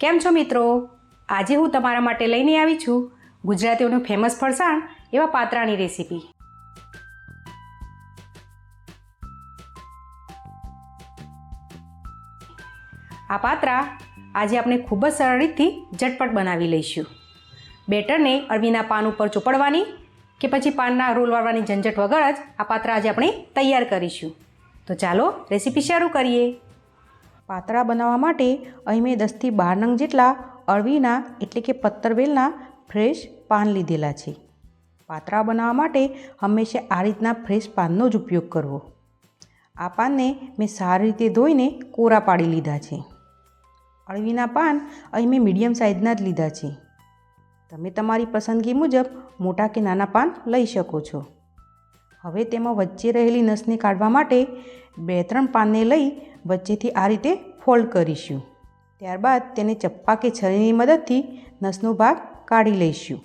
કેમ છો મિત્રો? આજે હું તમારા માટે લઈને આવી છું ગુજરાતીઓનું ફેમસ ફરસાણ એવા પાત્રાની રેસીપી આ પાત્રા આજે આપણે ખૂબ જ સરળ રીતથી ઝટપટ બનાવી લઈશું. બેટરને અળવીના પાન ઉપર ચોપડવાની કે પછી પાનના રોલ વાળવાની ઝંઝટ વગર જ આ પાત્રા આજે આપણે તૈયાર કરીશું. તો ચાલો રેસીપી શરૂ કરીએ. પાતળા બનાવવા માટે અહીં મેં દસથી બાર નંગ જેટલા અળવીના એટલે કે પત્તરવેલના ફ્રેશ પાન લીધેલા છે. પાતળા બનાવવા માટે હંમેશા આ રીતના ફ્રેશ પાનનો જ ઉપયોગ કરવો. આ પાનને મેં સારી રીતે ધોઈને કોરા પાડી લીધા છે. અળવીના પાન અહીં મેં મીડિયમ સાઇઝના જ લીધા છે. તમે તમારી પસંદગી મુજબ મોટા કે નાના પાન લઈ શકો છો. હવે તેમાં વચ્ચે રહેલી નસને કાઢવા માટે બે ત્રણ પાનને લઈ વચ્ચેથી આ રીતે ફોલ્ડ કરીશું. ત્યારબાદ તેને ચપ્પા કે છરીની મદદથી નસનો ભાગ કાઢી લઈશું.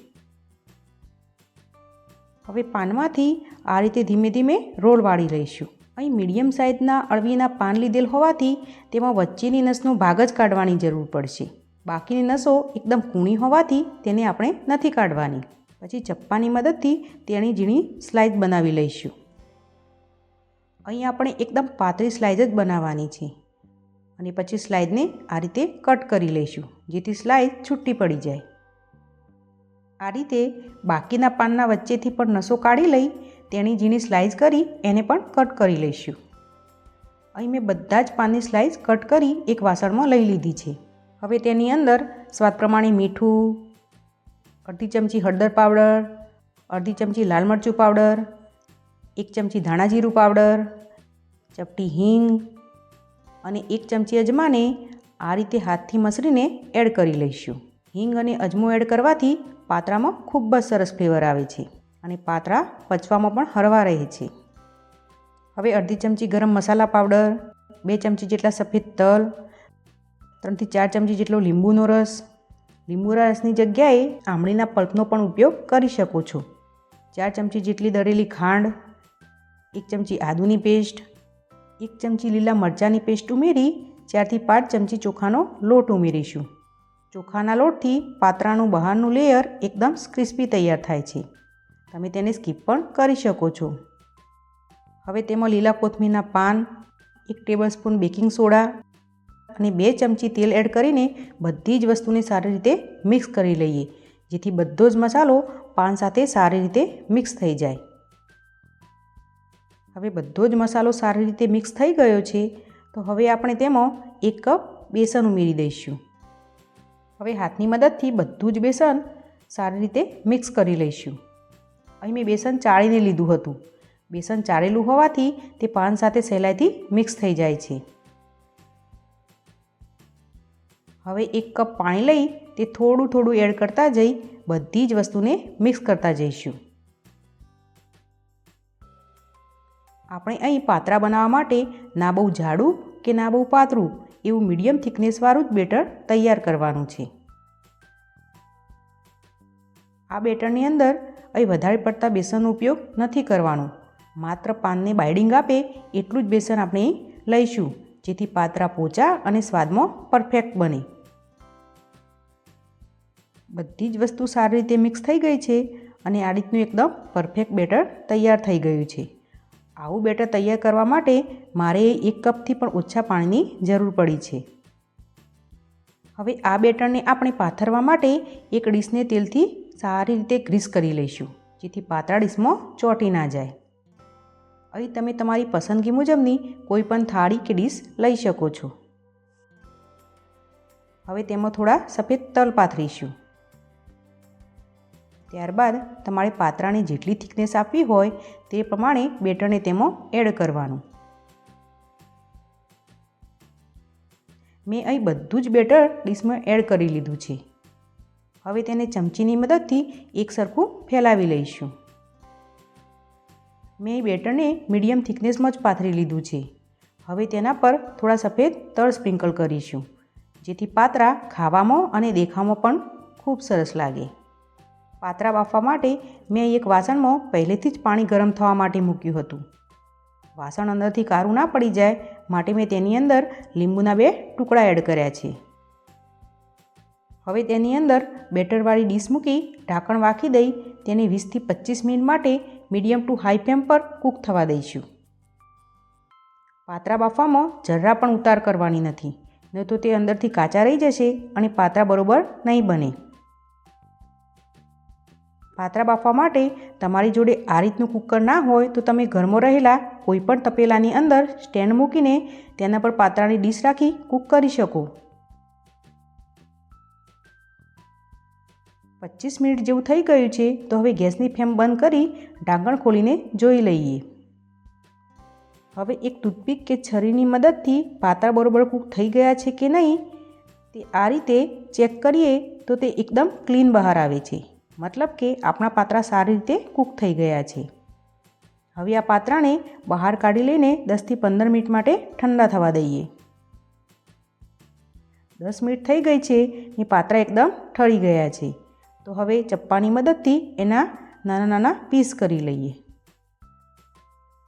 હવે પાનમાંથી આ રીતે ધીમે ધીમે રોલ વાળી લઈશું. અહીં મીડિયમ સાઇઝના અળવીના પાન લીધેલ હોવાથી તેમાં વચ્ચેની નસનો ભાગ જ કાઢવાની જરૂર પડશે. બાકીની નસો એકદમ કૂણી હોવાથી તેને આપણે નથી કાઢવાની. પછી ચપ્પાની મદદથી તેની ઝીણી સ્લાઇસ બનાવી લઈશું. અહીં આપણે એકદમ પાતળી સ્લાઇસ જ બનાવવાની છે. અને પછી સ્લાઇડને આ રીતે કટ કરી લઈશું, જેથી સ્લાઇસ છૂટી પડી જાય. આ રીતે બાકીના પાનના વચ્ચેથી પણ નસો કાઢી લઈ, તેની ઝીણી સ્લાઇસ કરી એને પણ કટ કરી લઈશું. અહીં મેં બધા જ પાનની સ્લાઇસ કટ કરી એક વાસણમાં લઈ લીધી છે. હવે તેની અંદર સ્વાદ પ્રમાણે મીઠું, અડધી ચમચી હળદર પાવડર, અડધી ચમચી લાલ મરચું પાવડર એક ચમચી ધાણા જીરું પાવડર, ચપટી હિંગ અને એક ચમચી અજમાને આ રીતે હાથથી મસળીને એડ કરી લઈશું. હિંગ અને અજમો એડ કરવાથી પાત્રામાં ખૂબ જ સરસ ફ્લેવર આવે છે અને પાત્રા પચવામાં પણ હળવા રહે છે. હવે અડધી ચમચી ગરમ મસાલા પાવડર, બે ચમચી જેટલા સફેદ તલ, ત્રણથી ચાર ચમચી જેટલો લીંબુનો રસ. લીંબુના રસની જગ્યાએ આમળીના પલ્પનો પણ ઉપયોગ કરી શકો છો. ચાર ચમચી જેટલી દળેલી ખાંડ એક ચમચી આદુની પેસ્ટ, એક ચમચી લીલા મરચાંની પેસ્ટ ઉમેરી, ચારથી પાંચ ચમચી ચોખાનો લોટ ઉમેરીશું. ચોખાના લોટથી પાત્રાનું બહારનું લેયર એકદમ ક્રિસ્પી તૈયાર થાય છે. તમે તેને સ્કીપ પણ કરી શકો છો. હવે તેમાં લીલા કોથમીરના પાન, એક ટેબલસ્પૂન બેકિંગ સોડા અને બે ચમચી તેલ એડ કરીને બધી જ વસ્તુને સારી રીતે મિક્સ કરી લઈએ, જેથી બધો જ મસાલો પાન સાથે સારી રીતે મિક્સ થઈ જાય. હવે બધો જ મસાલો સારી રીતે મિક્સ થઈ ગયો છે, તો હવે આપણે તેમાં એક કપ બેસન ઉમેરી દઈશું. હવે હાથની મદદથી બધું જ બેસન સારી રીતે મિક્સ કરી લઈશું. અહીં મેં બેસન ચાળીને લીધું હતું. બેસન ચાળેલું હોવાથી તે પાન સાથે સહેલાઈથી મિક્સ થઈ જાય છે. હવે એક કપ પાણી લઈ તે થોડું થોડું એડ કરતા જઈ બધી જ વસ્તુને મિક્સ કરતા જઈશું. આપણે અહીં પાતરા બનાવવા માટે ના બહુ જાડું કે ના બહુ પાતળું એવું મીડિયમ થિકનેસવાળું જ બેટર તૈયાર કરવાનું છે. આ બેટરની અંદર અહીં વધારે પડતા બેસનનો ઉપયોગ નથી કરવાનો. માત્ર પાનને બાઇડિંગ આપે એટલું જ બેસન આપણે લઈશું, જેથી પાતરા પોચા અને સ્વાદમાં પરફેક્ટ બને. બધી જ વસ્તુ સારી રીતે મિક્સ થઈ ગઈ છે અને આ રીતનું એકદમ પરફેક્ટ બેટર તૈયાર થઈ ગયું છે. આવું બેટર તૈયાર કરવા માટે મારે એક કપથી પણ ઓછા પાણીની જરૂર પડી છે. હવે આ બેટરને આપણે પાથરવા માટે એક ડીશને તેલથી સારી રીતે ગ્રીસ કરી લઈશું, જેથી પાતળા ડીશમાં ચોંટી ના જાય. અહીં તમે તમારી પસંદગી મુજબની કોઈ પણ થાળી કે ડીશ લઈ શકો છો. હવે તેમાં થોડા સફેદ તલ પાથરીશું. ત્યારબાદ તમારે પાત્રાની જેટલી થિકનેસ આપવી હોય તે પ્રમાણે બેટરને તેમાં એડ કરવાનું. મેં અહીં બધું જ બેટર ડીશમાં એડ કરી લીધું છે. હવે તેને ચમચીની મદદથી એક સરખું ફેલાવી લઈશું. મેં બેટરને મીડિયમ થિકનેસમાં જ પાથરી લીધું છે. હવે તેના પર થોડા સફેદ તળ સ્પ્રિંકલ કરીશું, જેથી પાત્રા ખાવામાં અને દેખાવામાં પણ ખૂબ સરસ લાગે. પાત્રા બાફવા માટે મેં એક વાસણમાં પહેલેથી જ પાણી ગરમ થવા માટે મૂક્યું હતું. વાસણ અંદરથી કારું ના પડી જાય માટે મેં તેની અંદર લીંબુના બે ટુકડા એડ કર્યા છે. હવે તેની અંદર બેટરવાળી ડીશ મૂકી ઢાંકણ વાખી દઈ તેને વીસથી પચીસ મિનિટ માટે મીડિયમ ટુ હાઈ ફ્લેમ પર કૂક થવા દઈશું. પાત્રા બાફવામાં જરા પણ ઉતાર કરવાની નથી નહીં તો તે અંદરથી કાચા રહી જશે અને પાત્રા બરોબર નહીં બને. પાત્રા બાફવા માટે તમારી જોડે આ રીતનું કુકર ના હોય તો તમે ઘરમાં રહેલા કોઈપણ તપેલાની અંદર સ્ટેન્ડ મૂકીને તેના પર પાત્રાની ડીશ રાખી કૂક કરી શકો. પચીસ મિનિટ જેવું થઈ ગયું છે તો હવે ગેસની ફ્લેમ બંધ કરી ઢાંકણ ખોલીને જોઈ લઈએ. હવે એક ટૂથપીક કે છરીની મદદથી પાત્રા બરોબર કૂક થઈ ગયા છે કે નહીં તે આ રીતે ચેક કરીએ તો તે એકદમ ક્લીન બહાર આવે છે. મતલબ કે આપણા પાત્રા સારી રીતે કૂક થઈ ગયા છે. હવે આ પાત્રાને બહાર કાઢી લઈને દસથી પંદર મિનિટ માટે ઠંડા થવા દઈએ. દસ મિનિટ થઈ ગઈ છે, એ પાત્રા એકદમ ઠળી ગયા છે. તો હવે ચપ્પાની મદદથી એના નાના નાના પીસ કરી લઈએ.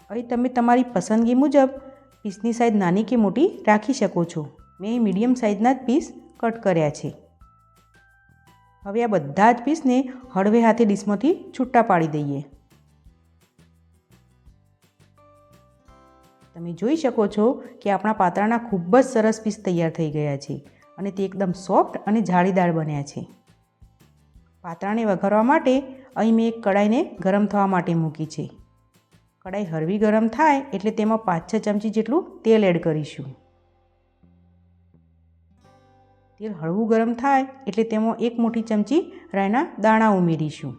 અહીં તમે તમારી પસંદગી મુજબ પીસની સાઈઝ નાની કે મોટી રાખી શકો છો. મેં મીડિયમ સાઇઝના જ પીસ કટ કર્યા છે. હવે આ બધા જ પીસને હળવે હાથે ડીશમાંથી છૂટા પાડી દઈએ. તમે જોઈ શકો છો કે આપણા પાત્રાના ખૂબ જ સરસ પીસ તૈયાર થઈ ગયા છે અને તે એકદમ સોફ્ટ અને જાળીદાર બન્યા છે. પાત્રાને વઘારવા માટે અહીં મેં એક કડાઈને ગરમ થવા માટે મૂકી છે. કડાઈ હળવી ગરમ થાય એટલે તેમાં પાંચ છ ચમચી જેટલું તેલ એડ કરીશું. તેલ હળવું ગરમ થાય એટલે તેમાં એક મોટી ચમચી રાયના દાણા ઉમેરીશું.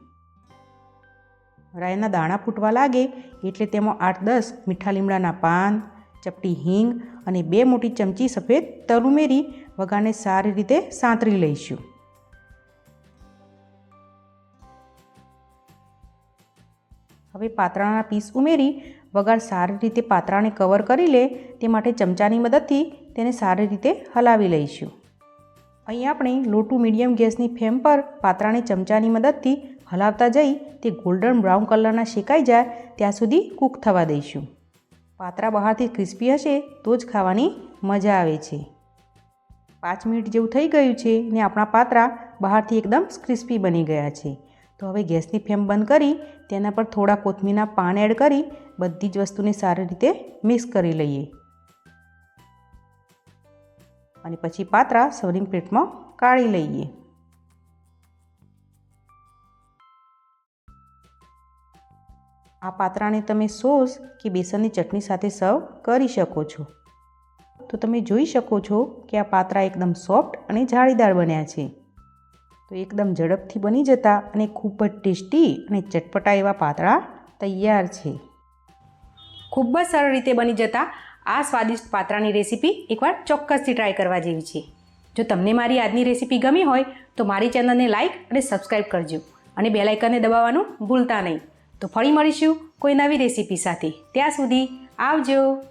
રાયના દાણા ફૂટવા લાગે એટલે તેમાં આઠ દસ મીઠા લીમડાના પાન, ચપટી હિંગ અને બે મોટી ચમચી સફેદ તલ ઉમેરી વઘારને સારી રીતે સાંતરી લઈશું. હવે પાત્રાના પીસ ઉમેરી વઘાર સારી રીતે પાત્રાને કવર કરી લે તે માટે ચમચાની મદદથી તેને સારી રીતે હલાવી લઈશું. અહીં આપણે લો ટુ મીડિયમ ગેસની ફ્લેમ પર પાત્રાને ચમચાની મદદથી હલાવતા જઈ તે ગોલ્ડન બ્રાઉન કલરના શેકાઈ જાય ત્યાં સુધી કૂક થવા દઈશું. પાત્રા બહારથી ક્રિસ્પી હશે તો જ ખાવાની મજા આવે છે. પાંચ મિનિટ જેવું થઈ ગયું છે ને આપણા પાત્રા બહારથી એકદમ ક્રિસ્પી બની ગયા છે. તો હવે ગેસની ફ્લેમ બંધ કરી તેના પર થોડા કોથમીરના પાન એડ કરી બધી જ વસ્તુને સારી રીતે મિક્સ કરી લઈએ. અને પછી પાત્રા સર્વિંગ પ્લેટમાં કાઢી લઈએ. આ પાત્રાને તમે સોસ કે બેસનની ચટણી સાથે સર્વ કરી શકો છો. તો તમે જોઈ શકો છો કે આ પાત્રા એકદમ સોફ્ટ અને જાળીદાર બન્યા છે. તો એકદમ ઝડપથી બની જતા અને ખૂબ જ ટેસ્ટી અને ચટપટા એવા પાતળા તૈયાર છે. ખૂબ જ સરળ રીતે બની જતા. આ સ્વાદિષ્ટ પાત્રાની રેસીપી એકવાર ચોક્કસથી ટ્રાય કરવા જેવી છે. જો તમને મારી આજની રેસીપી ગમી હોય, તો મારી ચેનલને લાઇક અને સબસ્ક્રાઈબ કરજો અને બેલાઇકનને દબાવવાનું ભૂલતા નહીં. તો ફરી મળીશું કોઈ નવી રેસીપી સાથે. ત્યાં સુધી આવજો.